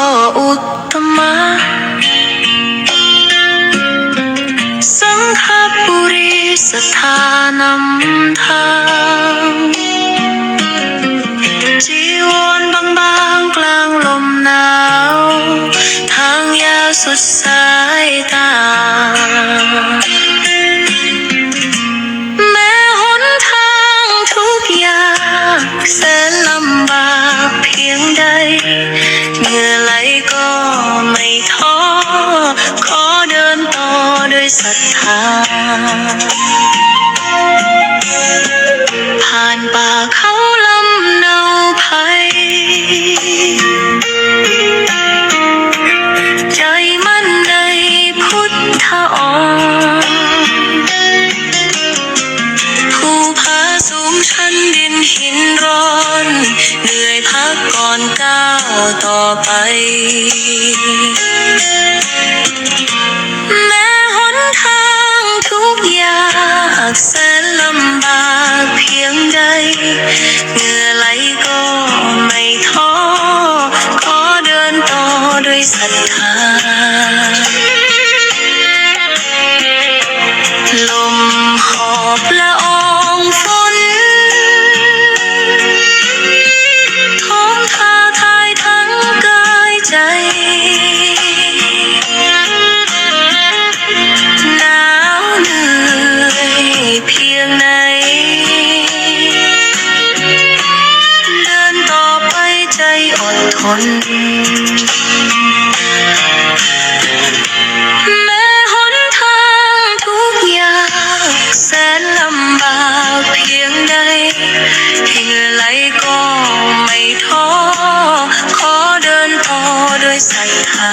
พ่ออุตมะสังฆบุรีสถานำทาง ผ่านป่าเขาลำเนาภัยใจมั่นในพุทธองค์ผู้าสูงชันดินหินร้อน เหนื่อยพักก่อนก้าต่อไป คนแม้หนทางทุกยากแสนลำบากเพียงใดเหงื่อไหลก็ไม่ท้อขอเดินต่อด้วยศรัทธา